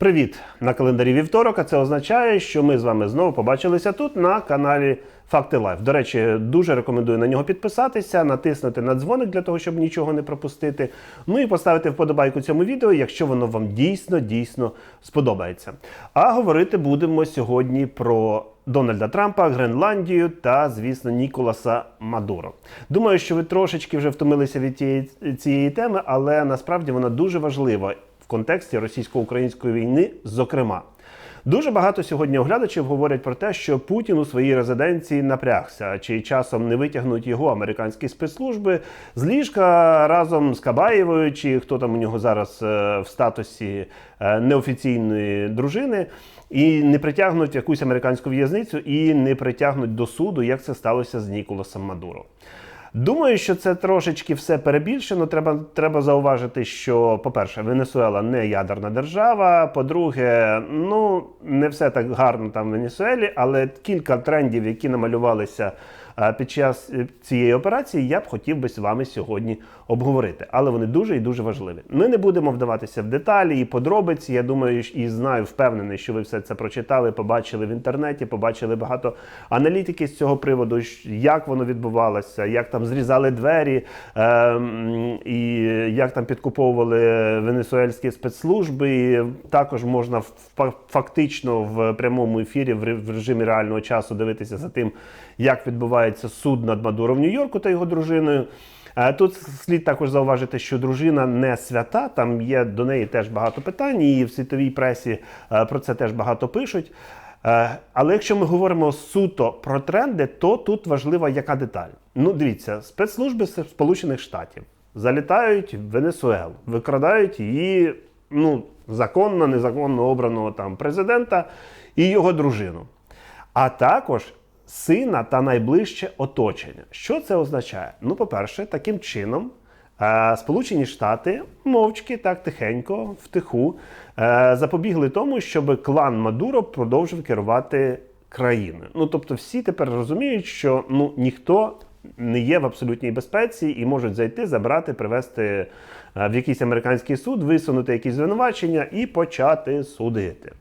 Привіт! На календарі вівторок, а це означає, що ми з вами знову побачилися тут на каналі Факти Лайф. До речі, дуже рекомендую на нього підписатися, натиснути на дзвоник для того, щоб нічого не пропустити. Ну і поставити вподобайку цьому відео, якщо воно вам дійсно дійсно сподобається. А говорити будемо сьогодні про Дональда Трампа, Гренландію та, звісно, Ніколаса Мадуро. Думаю, що ви трошечки вже втомилися від тієї, цієї теми, але насправді вона дуже важлива контексті російсько-української війни, зокрема. Дуже багато сьогодні оглядачів говорять про те, що Путін у своїй резиденції напрягся, чи часом не витягнуть його американські спецслужби з ліжка разом з Кабаєвою, чи хто там у нього зараз е, в статусі е, неофіційної дружини, і не притягнуть якусь американську в'язницю, і не притягнуть до суду, як це сталося з Ніколасом Мадуро. Думаю, що це трошечки все перебільшено. Треба треба зауважити, що, по-перше, Венесуела не ядерна держава. По-друге, ну не все так гарно там в Венесуелі, але кілька трендів, які намалювалися під час е, цієї операції, я б хотів би з вами сьогодні обговорити. Але вони дуже і дуже важливі. Ми не будемо вдаватися в деталі і подробиці. Я думаю, і знаю, впевнений, що ви все це прочитали, побачили в інтернеті, побачили багато аналітики з цього приводу, як воно відбувалося, як там зрізали двері, е, і як там підкуповували венесуельські спецслужби. І також можна фактично в прямому ефірі в режимі реального часу дивитися за тим, як відбувається суд над Мадуро в Нью-Йорку та його дружиною. Тут слід також зауважити, що дружина не свята, там є до неї теж багато питань, і в світовій пресі про це теж багато пишуть. Але якщо ми говоримо суто про тренди, то тут важлива яка деталь. Ну, дивіться, спецслужби Сполучених Штатів залітають в Венесуелу, викрадають її ну, законно, незаконно обраного там президента і його дружину. А також сина та найближче оточення. Що це означає? Ну, по-перше, таким чином. Сполучені Штати мовчки так тихенько, втиху запобігли тому, щоб клан Мадуро продовжив керувати країною. Ну тобто, всі тепер розуміють, що ну ніхто не є в абсолютній безпеці і можуть зайти, забрати, привести в якийсь американський суд, висунути якісь звинувачення і почати судити.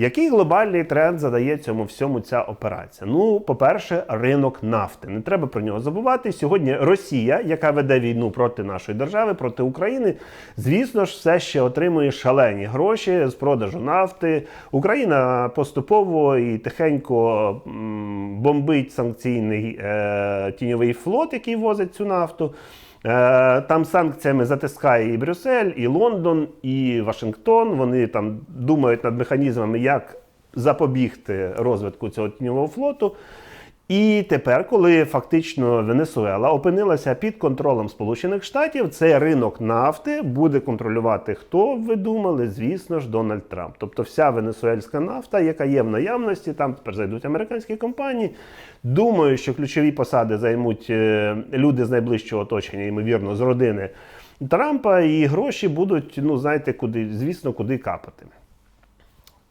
Який глобальний тренд задає цьому всьому ця операція? Ну, по-перше, ринок нафти. Не треба про нього забувати. Сьогодні Росія, яка веде війну проти нашої держави, проти України, звісно ж, все ще отримує шалені гроші з продажу нафти. Україна поступово і тихенько бомбить санкційний е, тіньовий флот, який возить цю нафту. Е, там санкціями затискає і Брюссель, і Лондон, і Вашингтон. Вони там думають над механізмами, як запобігти розвитку цього тіньового флоту. І тепер, коли фактично Венесуела опинилася під контролем Сполучених Штатів, цей ринок нафти буде контролювати хто ви думали, звісно ж, Дональд Трамп. Тобто вся венесуельська нафта, яка є в наявності, там тепер зайдуть американські компанії. Думаю, що ключові посади займуть е, люди з найближчого оточення, ймовірно, з родини Трампа, і гроші будуть, ну знаєте, куди, звісно, куди капати.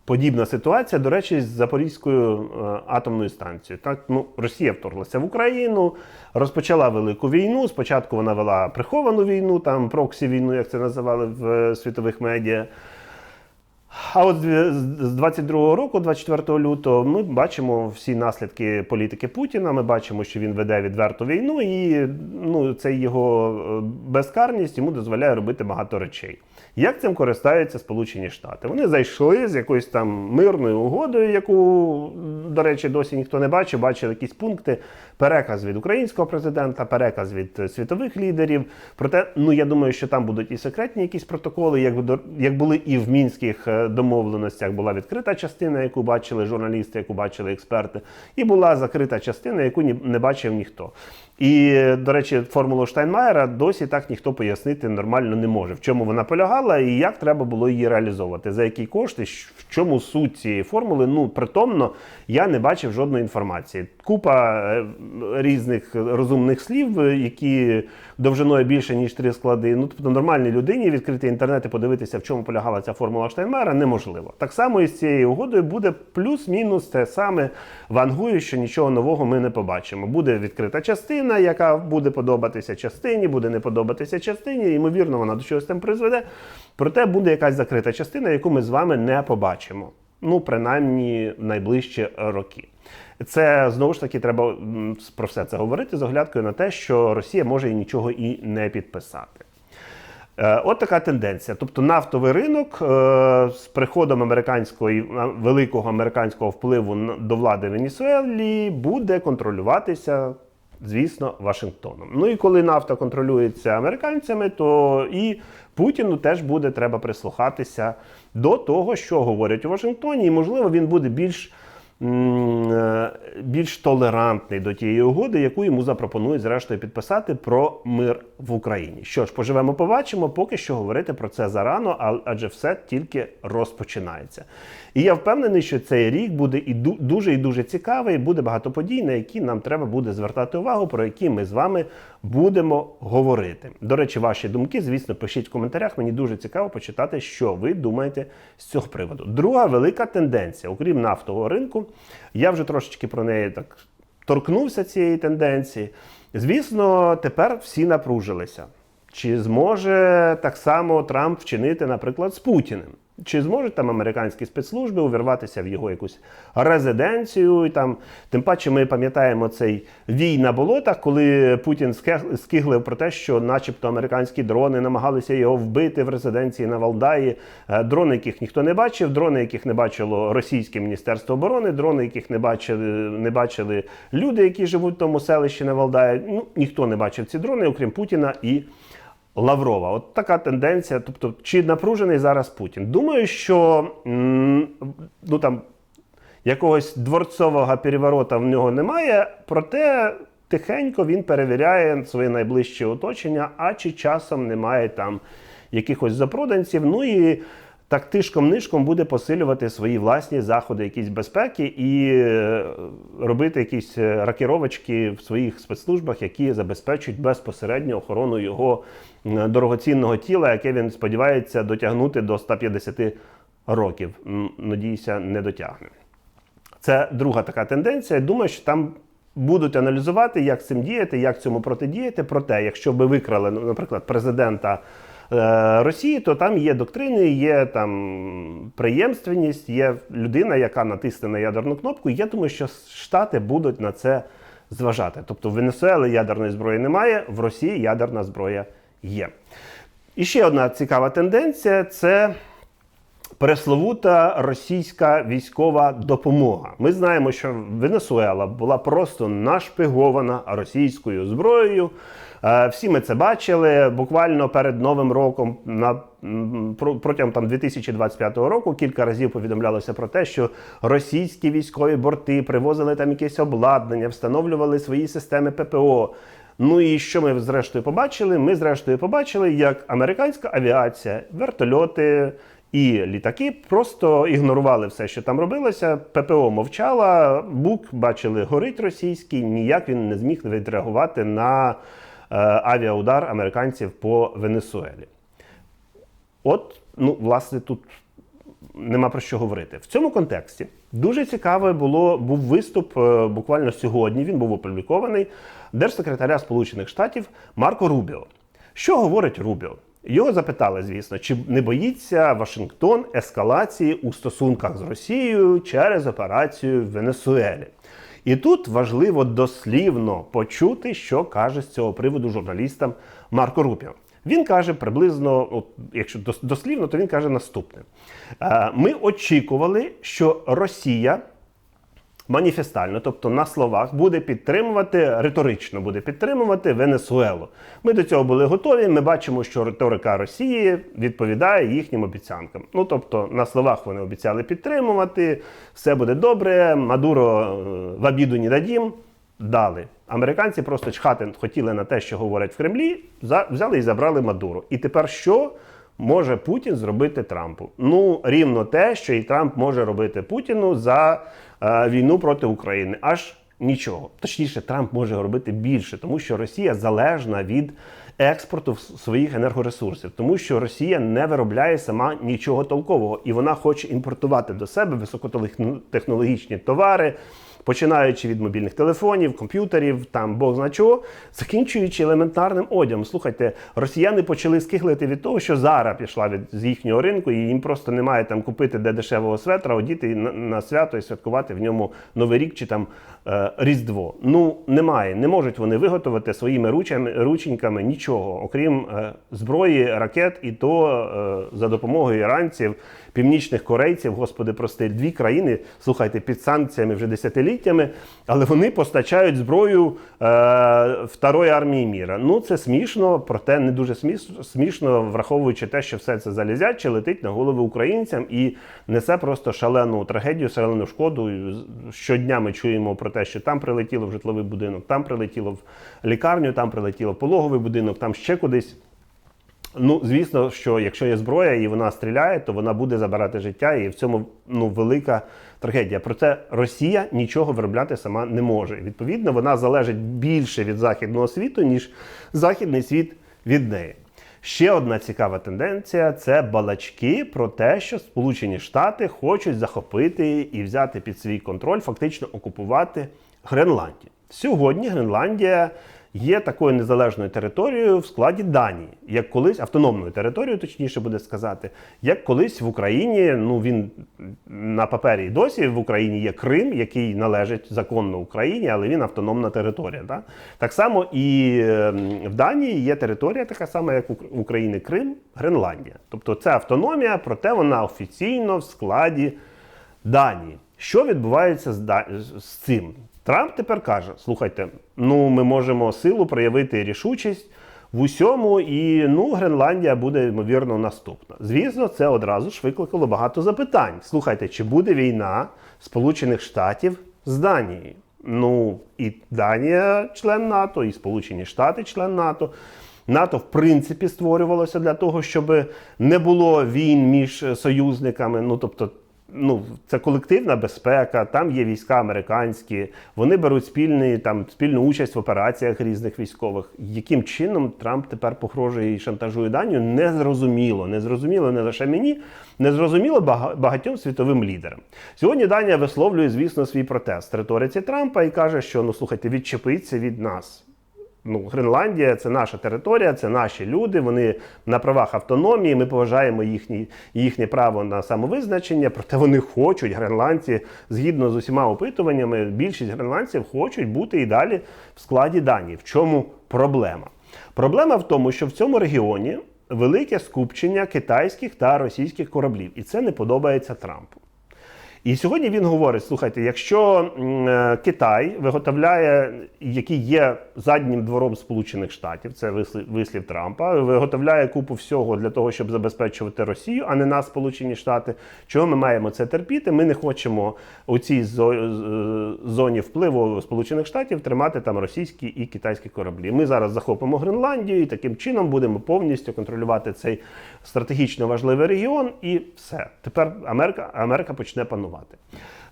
Подібна ситуація, до речі, з Запорізькою е, атомною станцією. Так, ну, Росія вторглася в Україну, розпочала велику війну. Спочатку вона вела приховану війну, там проксі війну, як це називали в е, світових медіа. А от з 22-го року, 24 лютого, ми бачимо всі наслідки політики Путіна. Ми бачимо, що він веде відверту війну, і ну, це його е, безкарність йому дозволяє робити багато речей. Як цим користаються Сполучені Штати? Вони зайшли з якоюсь там мирною угодою, яку, до речі, досі ніхто не бачив. Бачили якісь пункти, переказ від українського президента, переказ від світових лідерів. Проте, ну я думаю, що там будуть і секретні якісь протоколи, як як були і в мінських е, домовленостях. Була відкрита частина, яку бачили журналісти, яку бачили експерти, і була закрита частина, яку не бачив ніхто. І, до речі, формулу Штайнмаєра досі так ніхто пояснити нормально не може, в чому вона полягала і як треба було її реалізовувати, за які кошти, в чому суть цієї формули. Ну, притомно, я не бачив жодної інформації. Купа е, різних розумних слів, які довжиною більше, ніж три склади. Ну, тобто, нормальній людині відкрити інтернет і подивитися, в чому полягала ця формула Штайнмаєра, неможливо. Так само і з цією угодою буде плюс-мінус те саме вангую, що нічого нового ми не побачимо. Буде відкрита частина частина, яка буде подобатися частині, буде не подобатися частині, ймовірно, вона до чогось там призведе. Проте буде якась закрита частина, яку ми з вами не побачимо. Ну, принаймні, в найближчі роки. Це знову ж таки треба про все це говорити з оглядкою на те, що Росія може і нічого і не підписати. Е, От така тенденція. Тобто нафтовий ринок е, з приходом американського і, а, великого американського впливу до влади Венесуелі буде контролюватися, звісно, Вашингтоном. Ну і коли нафта контролюється американцями, то і Путіну теж буде треба прислухатися до того, що говорять у Вашингтоні, і можливо він буде більш більш толерантний до тієї угоди, яку йому запропонують зрештою підписати про мир в Україні. Що ж, поживемо, побачимо. Поки що говорити про це зарано, адже все тільки розпочинається. І я впевнений, що цей рік буде і дуже і дуже цікавий. Буде багато подій, на які нам треба буде звертати увагу, про які ми з вами будемо говорити. До речі, ваші думки, звісно, пишіть в коментарях. Мені дуже цікаво почитати, що ви думаєте з цього приводу. Друга велика тенденція, окрім нафтового ринку, я вже трошечки про неї так торкнувся цієї тенденції. Звісно, тепер всі напружилися. Чи зможе так само Трамп вчинити, наприклад, з Путіним? Чи зможуть там американські спецслужби увірватися в його якусь резиденцію? І там, тим паче, ми пам'ятаємо цей вій на болотах, коли Путін скиглив про те, що, начебто, американські дрони намагалися його вбити в резиденції на Валдаї. Е, Дрони, яких ніхто не бачив, дрони, яких не бачило російське міністерство оборони, дрони, яких не бачили, не бачили люди, які живуть в тому селищі на Валдаї. Ну ніхто не бачив ці дрони, окрім Путіна і. Лаврова. От така тенденція. Тобто, чи напружений зараз Путін? Думаю, що ну там якогось дворцового переворота в нього немає, проте тихенько він перевіряє своє найближче оточення, а чи часом немає там якихось запроданців. Ну і так тишком-нишком буде посилювати свої власні заходи, якісь безпеки і е, робити якісь е, ракіровочки в своїх спецслужбах, які забезпечують безпосередньо охорону його дорогоцінного тіла, яке він сподівається дотягнути до 150 років. Надіюся, не дотягне. Це друга така тенденція. Думаю, що там будуть аналізувати, як цим діяти, як цьому протидіяти. Проте, якщо би викрали, наприклад, президента Росії, то там є доктрини, є там преємственність, є людина, яка натисне на ядерну кнопку. Я думаю, що Штати будуть на це зважати. Тобто в Венесуели ядерної зброї немає, в Росії ядерна зброя є. І ще одна цікава тенденція це пресловута російська військова допомога. Ми знаємо, що Венесуела була просто нашпигована російською зброєю. Е, Всі ми це бачили. Буквально перед новим роком, на протягом там 2025 року, кілька разів повідомлялося про те, що російські військові борти привозили там якесь обладнання, встановлювали свої системи ППО. Ну і що ми зрештою побачили? Ми зрештою побачили, як американська авіація, вертольоти і літаки просто ігнорували все, що там робилося. ППО мовчала, БУК бачили, горить російський, ніяк він не зміг відреагувати на авіаудар американців по Венесуелі. От, ну, власне, тут нема про що говорити. В цьому контексті дуже цікавий було був виступ е, буквально сьогодні. Він був опублікований держсекретаря Сполучених Штатів Марко Рубіо. Що говорить Рубіо? Його запитали, звісно, чи не боїться Вашингтон ескалації у стосунках з Росією через операцію в Венесуелі. І тут важливо дослівно почути, що каже з цього приводу журналістам Марко Рупіо. Він каже приблизно, от, якщо дос- дослівно, то він каже наступне: Е, ми очікували, що Росія маніфестально, тобто на словах, буде підтримувати риторично, буде підтримувати Венесуелу. Ми до цього були готові. Ми бачимо, що риторика Росії відповідає їхнім обіцянкам. Ну тобто, на словах вони обіцяли підтримувати, все буде добре. Мадуро е, в обіду не дадім. Дали. Американці просто чхати хотіли на те, що говорять в Кремлі, взяли і забрали Мадуру. І тепер що може Путін зробити Трампу? Ну, рівно те, що і Трамп може робити Путіну за е, війну проти України. Аж нічого. Точніше, Трамп може робити більше, тому що Росія залежна від експорту своїх енергоресурсів, тому що Росія не виробляє сама нічого толкового, і вона хоче імпортувати до себе високотехнологічні товари починаючи від мобільних телефонів, комп'ютерів, там Бог зна чого, закінчуючи елементарним одягом. Слухайте, росіяни почали скиглити від того, що Зара пішла від з їхнього ринку, і їм просто немає там купити де дешевого светра, одіти на, на свято і святкувати в ньому Новий рік чи там е, Різдво. Ну немає, не можуть вони виготовити своїми ручами, рученьками нічого, окрім е, зброї, ракет, і то е, за допомогою іранців, північних корейців, господи, прости, дві країни, слухайте, під санкціями вже десятиліттями, але вони постачають зброю е, второї армії міра. Ну це смішно, проте не дуже сміш- смішно, враховуючи те, що все це залізяче летить на голови українцям і несе просто шалену трагедію, шалену шкоду. Щодня ми чуємо про те, що там прилетіло в житловий будинок, там прилетіло в лікарню, там прилетіло в пологовий будинок, там ще кудись. Ну, звісно, що якщо є зброя і вона стріляє, то вона буде забирати життя, і в цьому ну велика трагедія. Проте Росія нічого виробляти сама не може. Відповідно, вона залежить більше від західного світу, ніж західний світ від неї. Ще одна цікава тенденція це балачки про те, що Сполучені Штати хочуть захопити і взяти під свій контроль, фактично окупувати Гренландію. Сьогодні Гренландія є такою незалежною територією в складі Данії, як колись автономною територією, точніше буде сказати, як колись в Україні. Ну він на папері досі в Україні є Крим, який належить законно Україні, але він автономна територія. Так, так само і ем, в Данії є територія, така сама, як в України Крим, Гренландія. Тобто це автономія, проте вона офіційно в складі Данії. Що відбувається з цим? Трамп тепер каже: слухайте, ну ми можемо силу проявити рішучість в усьому, і ну Гренландія буде ймовірно наступна. Звісно, це одразу ж викликало багато запитань. Слухайте, чи буде війна Сполучених Штатів з Данією? Ну і Данія член НАТО, і Сполучені Штати член НАТО. НАТО, в принципі, створювалося для того, щоб не було війн між союзниками. Ну тобто, ну це колективна безпека, там є війська американські, вони беруть спільний там спільну участь в операціях різних військових. Яким чином Трамп тепер погрожує і шантажує Данію? Незрозуміло. Незрозуміло не лише мені, незрозуміло бага- багатьом світовим лідерам. Сьогодні Данія висловлює, звісно, свій протест риториці Трампа і каже, що ну слухайте, відчепиться від нас. Ну, Гренландія це наша територія, це наші люди. Вони на правах автономії. Ми поважаємо їхні, їхнє право на самовизначення. Проте вони хочуть, гренландці, згідно з усіма опитуваннями, більшість гренландців хочуть бути і далі в складі Данії. В чому проблема? Проблема в тому, що в цьому регіоні велике скупчення китайських та російських кораблів, і це не подобається Трампу. І сьогодні він говорить: слухайте, якщо е, Китай виготовляє, який є заднім двором Сполучених Штатів, це вислів, Трампа, виготовляє купу всього для того, щоб забезпечувати Росію, а не нас, Сполучені Штати. Чого ми маємо це терпіти? Ми не хочемо у цій з- зоні впливу Сполучених Штатів тримати там російські і китайські кораблі. Ми зараз захопимо Гренландію і таким чином будемо повністю контролювати цей стратегічно важливий регіон, і все. Тепер Америка, Америка почне панувати.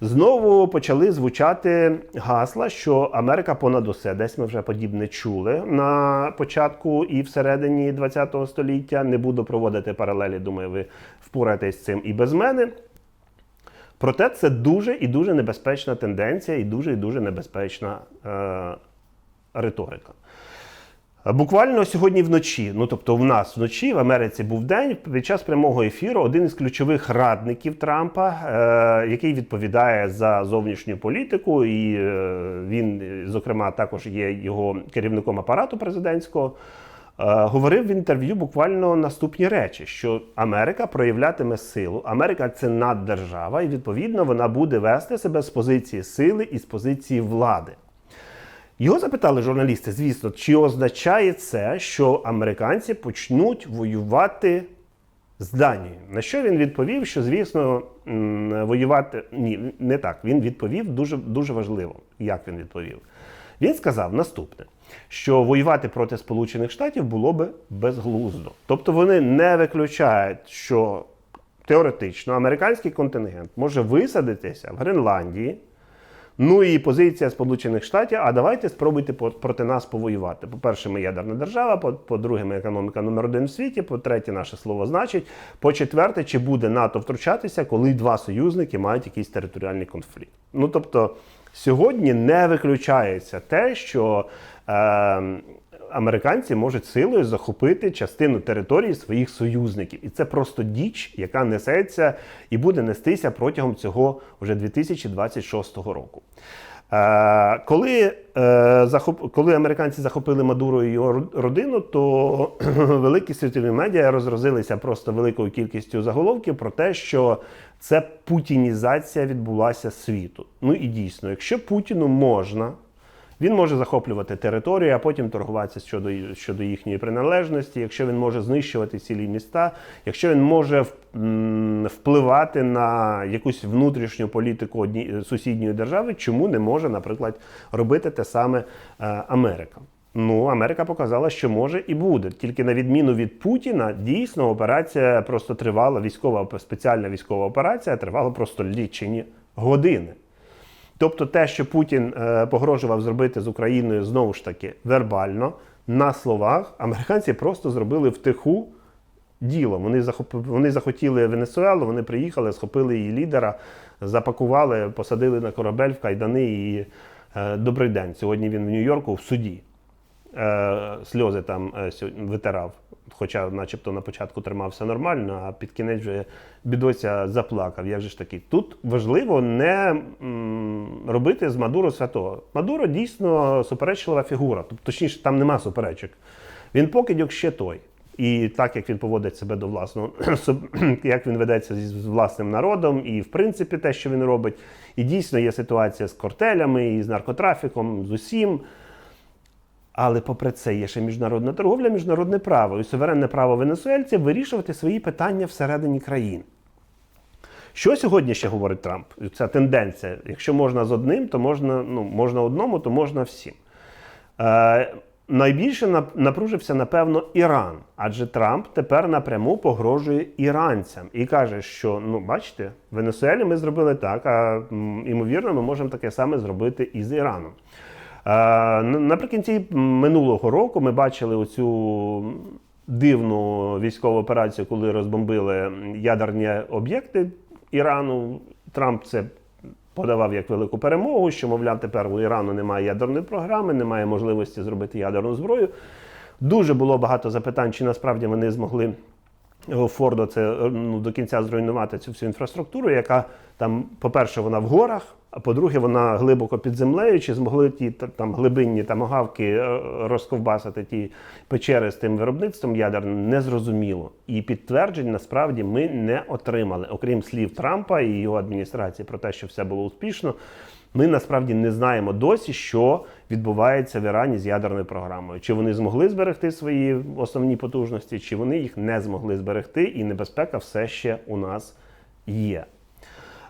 Знову почали звучати гасла, що Америка понад усе. Десь ми вже подібне чули на початку і всередині ХХ століття. Не буду проводити паралелі, думаю, ви впораєтесь з цим і без мене. Проте це дуже і дуже небезпечна тенденція, і дуже і дуже небезпечна е, риторика. Буквально сьогодні вночі, ну тобто в нас вночі в Америці був день під час прямого ефіру. Один із ключових радників Трампа, е, який відповідає за зовнішню політику, і е, він, зокрема, також є його керівником апарату президентського. е, Говорив в інтерв'ю буквально наступні речі: що Америка проявлятиме силу, Америка це наддержава, і відповідно вона буде вести себе з позиції сили і з позиції влади. Його запитали журналісти, звісно, чи означає це, що американці почнуть воювати з Данією? На що він відповів, що, звісно, воювати ні, не так. Він відповів дуже, дуже важливо. Як він відповів? Він сказав наступне: що воювати проти Сполучених Штатів було би безглуздо. Тобто вони не виключають, що теоретично американський контингент може висадитися в Гренландії. Ну і позиція Сполучених Штатів. А давайте спробуйте проти нас повоювати. По-перше, ми ядерна держава. по- По-друге, ми економіка номер один в світі. По-третє, наше слово значить. По-четверте, чи буде НАТО втручатися, коли два союзники мають якийсь територіальний конфлікт? Ну тобто, Сьогодні не виключається те, що е, американці можуть силою захопити частину території своїх союзників. І це просто діч, яка несеться і буде нестися протягом цього вже 2026 року. Е, коли, е, захоп, коли американці захопили Мадуро і його родину, то великі світові медіа розразилися просто великою кількістю заголовків про те, що це путінізація відбулася світу. Ну і дійсно, якщо Путіну можна, він може захоплювати територію, а потім торгуватися щодо, щодо їхньої приналежності, якщо він може знищувати цілі міста, якщо він може впливати на якусь внутрішню політику одні, сусідньої держави, чому не може, наприклад, робити те саме е, Америка? Ну, Америка показала, що може і буде. Тільки на відміну від Путіна, дійсно операція просто тривала, військова спеціальна військова операція тривала просто лічені години. Тобто те, що Путін е, погрожував зробити з Україною знову ж таки вербально, на словах, американці просто зробили втиху діло. Вони, захоп... вони захотіли Венесуелу, вони приїхали, схопили її лідера, запакували, посадили на корабель в кайдани і е, добрий день. Сьогодні він в Нью-Йорку в суді. Е, сльози там е, витирав. Хоча, начебто, на початку тримався нормально, а під кінець вже бідося заплакав. Як же ж таки? Тут важливо не робити з Мадуро святого. Мадуро дійсно суперечлива фігура. Тобто, точніше, там нема суперечок. Він покидьок ще той. І так як він поводить себе до власного, як він ведеться з власним народом, і в принципі те, що він робить. І дійсно є ситуація з кортелями, і з наркотрафіком, з усім. Але попри це є ще міжнародна торговля, міжнародне право і суверенне право венесуельців вирішувати свої питання всередині країн. Що сьогодні ще говорить Трамп? Ця тенденція. Якщо можна з одним, то можна, ну, можна одному, то можна всім. Е, найбільше напружився, напевно, Іран, адже Трамп тепер напряму погрожує іранцям і каже, що ну бачите, в Венесуелі ми зробили так, а ймовірно, ми можемо таке саме зробити і з Іраном. Е, Наприкінці минулого року ми бачили оцю дивну військову операцію, коли розбомбили ядерні об'єкти Ірану. Трамп це подавав як велику перемогу, що, мовляв, тепер у Ірану немає ядерної програми, немає можливості зробити ядерну зброю. Дуже було багато запитань, чи насправді вони змогли Фордо це е, ну, до кінця зруйнувати цю всю інфраструктуру, яка там, по-перше, вона в горах, а по-друге, вона глибоко під землею, чи змогли ті там глибинні тамагавки е, розковбасити ті печери з тим виробництвом ядерним, незрозуміло. І підтверджень насправді ми не отримали, окрім слів Трампа і його адміністрації про те, що все було успішно. Ми насправді не знаємо досі, що відбувається в Ірані з ядерною програмою. Чи вони змогли зберегти свої основні потужності, чи вони їх не змогли зберегти, і небезпека все ще у нас є.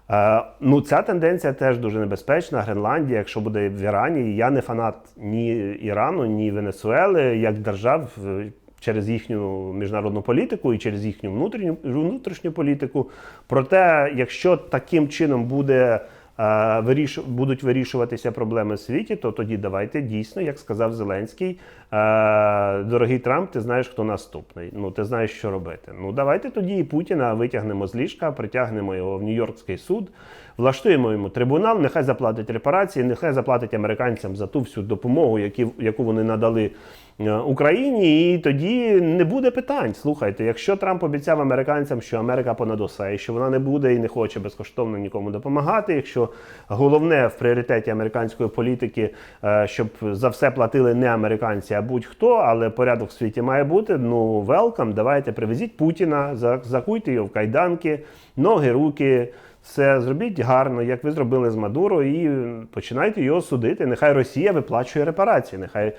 Е, ну, ця тенденція теж дуже небезпечна. Гренландія, якщо буде в Ірані, я не фанат ні Ірану, ні Венесуели як держав е, через їхню міжнародну політику і через їхню внутрішню, внутрішню політику. Проте, якщо таким чином буде. Е, будуть вирішуватися проблеми в світі, то тоді давайте дійсно, як сказав Зеленський, е, дорогий Трамп, ти знаєш, хто наступний. Ну ти знаєш, що робити. Ну давайте тоді і Путіна витягнемо з ліжка, притягнемо його в Нью-Йоркський суд, влаштуємо йому трибунал, нехай заплатить репарації, нехай заплатить американцям за ту всю допомогу, яку вони надали Україні, і тоді не буде питань. Слухайте, якщо Трамп обіцяв американцям, що Америка понад усе, і що вона не буде і не хоче безкоштовно нікому допомагати, якщо головне в пріоритеті американської політики, е, щоб за все платили не американці, а будь-хто, але порядок в світі має бути. Ну, велкам, давайте привезіть Путіна, закуйте його в кайданки, ноги, руки. Все зробіть гарно, як ви зробили з Мадуро, і починайте його судити. Нехай Росія виплачує репарації. Нехай е,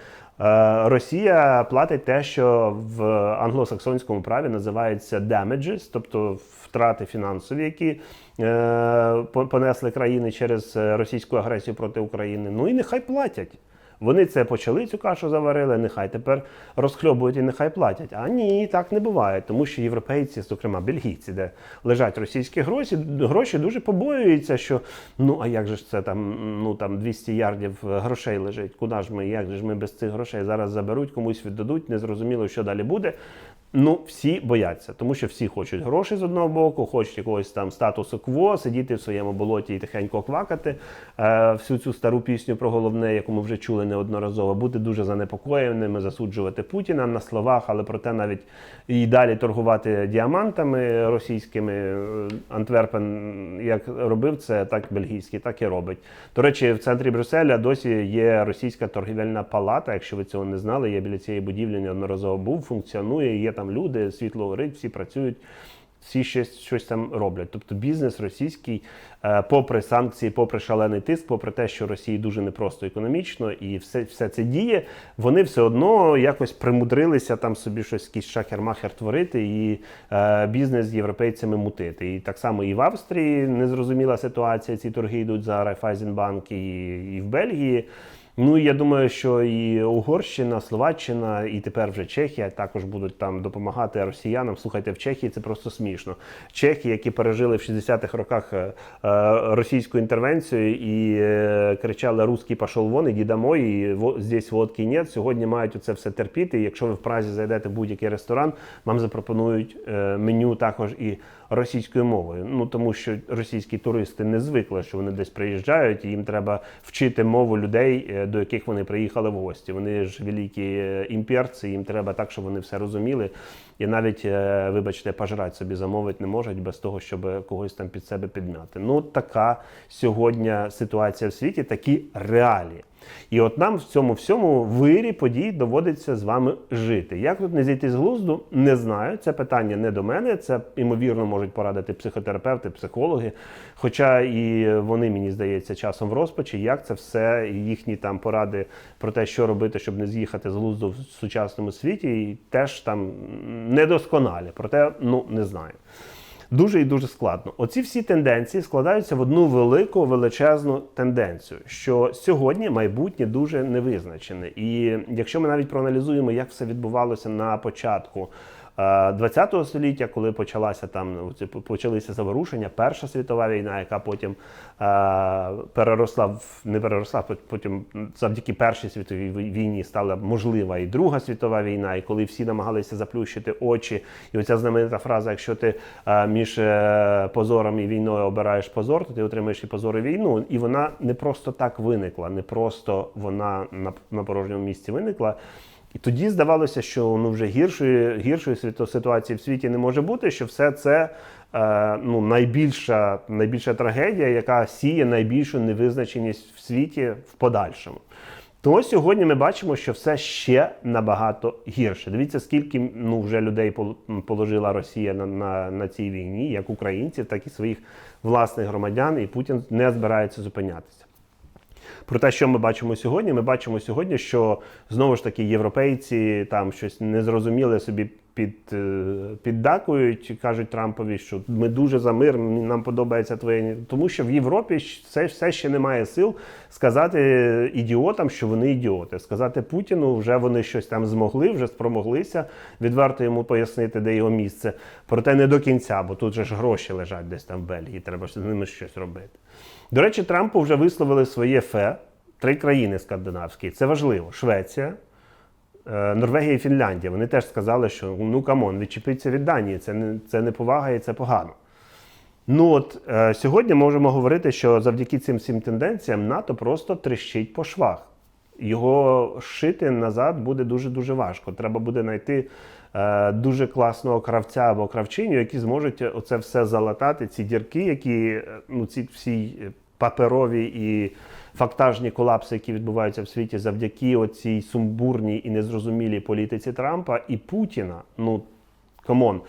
Росія платить те, що в англосаксонському праві називається damages, тобто втрати фінансові, які е, понесли країни через е, російську агресію проти України. Ну і нехай платять. Вони це почали, цю кашу заварили, нехай тепер розхльобують і нехай платять. А ні, так не буває, тому що європейці, зокрема бельгійці, де лежать російські гроші, гроші дуже побоюються, що ну а як же ж це там, ну там 200 ярдів грошей лежить? Куди ж ми? Як же ж ми без цих грошей зараз заберуть, комусь віддадуть, незрозуміло, що далі буде. Ну, всі бояться, тому що всі хочуть грошей з одного боку, хочуть якогось там статусу кво, сидіти в своєму болоті і тихенько квакати е, всю цю стару пісню про головне, яку ми вже чули неодноразово, бути дуже занепокоєними, засуджувати Путіна на словах, але проте навіть і далі торгувати діамантами російськими. Е, Антверпен як робив це, так бельгійський, так і робить. До речі, в центрі Брюсселя досі є російська торгівельна палата. Якщо ви цього не знали, я біля цієї будівлі неодноразово був, функціонує. Є там люди, світло горить, всі працюють. Всі щось, щось там роблять. Тобто бізнес російський, е, попри санкції, попри шалений тиск, попри те, що Росії дуже непросто економічно, і все, все це діє, вони все одно якось примудрилися там собі щось якийсь шахер-махер творити і е, бізнес з європейцями мутити. І так само і в Австрії незрозуміла ситуація. Ці торги йдуть за Райфайзенбанк, і, і в Бельгії. Ну я думаю, що і Угорщина, Словаччина, і тепер вже Чехія також будуть там допомагати росіянам. Слухайте, в Чехії це просто смішно. Чехи, які пережили в 60-х роках е, е, російську інтервенцію і е, кричали Русський пішов вон, іди домой, і здесь водки нет. Сьогодні мають оце все терпіти. І якщо ви в Празі зайдете в будь-який ресторан, вам запропонують меню також і російською мовою. Ну тому що російські туристи не звикли, що вони десь приїжджають, і їм треба вчити мову людей, е, до яких вони приїхали в гості. Вони ж великі е, імперці, їм треба так, щоб вони все розуміли. І навіть, е, вибачте, пожрати собі замовити не можуть без того, щоб когось там під себе підмяти. Ну така сьогодні ситуація в світі, такі реалії. І от нам в цьому всьому вирі подій доводиться з вами жити. Як тут не зійти з глузду, не знаю. Це питання не до мене. Це ймовірно можуть порадити психотерапевти, психологи. Хоча і вони, мені здається, часом в розпачі, як це все, їхні там поради про те, що робити, щоб не з'їхати з глузду в сучасному світі, і теж там недосконалі. Проте, ну не знаю. Дуже і дуже складно. Оці всі тенденції складаються в одну велику величезну тенденцію, що сьогодні майбутнє дуже невизначене. І якщо ми навіть проаналізуємо, як все відбувалося на початку. Е, 20 століття, коли почалася там ну, почалися заворушення, Перша світова війна, яка потім е, переросла в не переросла, потім завдяки Першій світовій війні стала можлива і Друга світова війна, і коли всі намагалися заплющити очі, і оця знаменита фраза: якщо ти е, між е, позором і війною обираєш позор, то ти отримаєш і позор і війну. І вона не просто так виникла, не просто вона на, на порожньому місці виникла. І тоді здавалося, що ну вже гіршої гіршої ситуації в світі не може бути, що все це е, ну, найбільша, найбільша трагедія, яка сіє найбільшу невизначеність в світі в подальшому. Тому сьогодні ми бачимо, що все ще набагато гірше. Дивіться, скільки ну, вже людей пол- положила Росія на, на, на цій війні, як українців, так і своїх власних громадян, і Путін не збирається зупинятися. Про те, що ми бачимо сьогодні, ми бачимо сьогодні, що знову ж таки європейці там щось незрозуміле собі під, е, піддакують, кажуть Трампові, що ми дуже за мир, нам подобається твоє. Тому що в Європі це все ще немає сил сказати ідіотам, що вони ідіоти. Сказати Путіну, вже вони щось там змогли, вже спромоглися. Відверто йому пояснити, де його місце. Проте не до кінця, бо тут же ж гроші лежать десь там в Бельгії, треба з ними щось робити. До речі, Трампу вже висловили своє фе три країни скандинавські. Це важливо: Швеція, е, Норвегія і Фінляндія. Вони теж сказали, що ну камон, відчепіться від Данії. Це не це не повага і це погано. Ну от е, сьогодні можемо говорити, що завдяки цим всім тенденціям НАТО просто тріщить по швах. Його шити назад буде дуже дуже важко. Треба буде знайти дуже класного кравця або кравчиню, які зможуть оце все залатати, ці дірки, які е, ну ці всі е, паперові і фактажні колапси, які відбуваються в світі, завдяки оцій сумбурній і незрозумілій політиці Трампа і Путіна. Ну камон.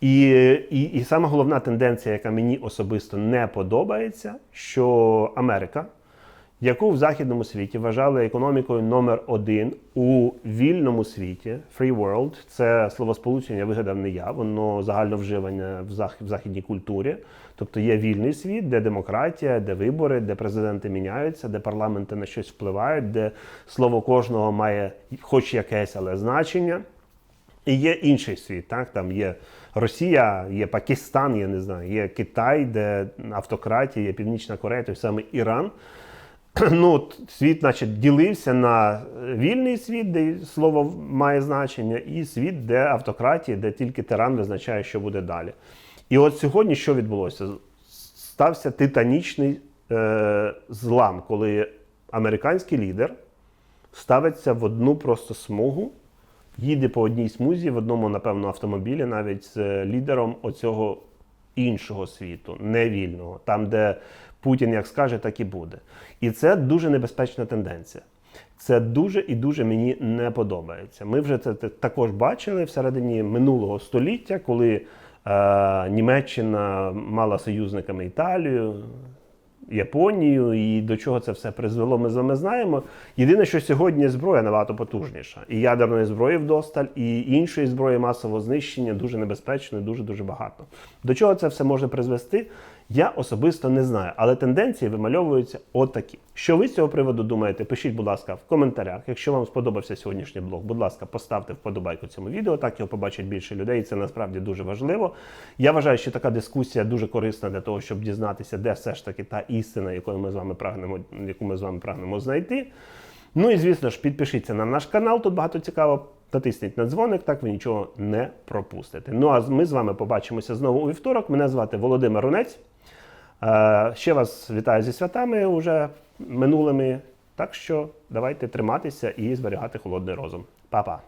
І, і, і саме головна тенденція, яка мені особисто не подобається, що Америка, яку в західному світі вважали економікою номер один у вільному світі, free world, це словосполучення вигадав не я, воно загально вживане в, зах, в західній культурі. Тобто є вільний світ, де демократія, де вибори, де президенти міняються, де парламенти на щось впливають, де слово кожного має хоч якесь, але значення. І є інший світ, так там є Росія, є Пакистан, я не знаю, є Китай, де автократія, є Північна Корея, той самий Іран. ну, світ, значить, ділився на вільний світ, де слово має значення, і світ, де автократія, де тільки тиран визначає, що буде далі. І от сьогодні що відбулося? Стався титанічний е, злам, коли американський лідер ставиться в одну просто смугу, їде по одній смузі, в одному, напевно, автомобілі, навіть з е, лідером оцього іншого світу, невільного, там, де Путін як скаже, так і буде. І це дуже небезпечна тенденція. Це дуже і дуже мені не подобається. Ми вже це також бачили всередині минулого століття, коли е, Німеччина мала союзниками Італію, Японію, і до чого це все призвело, ми з вами знаємо. Єдине, що сьогодні зброя набагато потужніша. І ядерної зброї вдосталь, і іншої зброї масового знищення дуже небезпечної, дуже дуже багато. До чого це все може призвести? Я особисто не знаю, але тенденції вимальовуються отакі. Що ви з цього приводу думаєте? Пишіть, будь ласка, в коментарях. Якщо вам сподобався сьогоднішній блог, будь ласка, поставте вподобайку цьому відео, так його побачить більше людей. і Це насправді дуже важливо. Я вважаю, що така дискусія дуже корисна для того, щоб дізнатися, де все ж таки та істина, якою ми з вами прагнемо, яку ми з вами прагнемо знайти. Ну і звісно ж, підпишіться на наш канал, тут багато цікаво. Натисніть на дзвоник, так ви нічого не пропустите. Ну а ми з вами побачимося знову у вівторок. Мене звати Володимир Рунець. Е, Ще вас вітаю зі святами уже минулими. Так що давайте триматися і зберігати холодний розум. Па-па!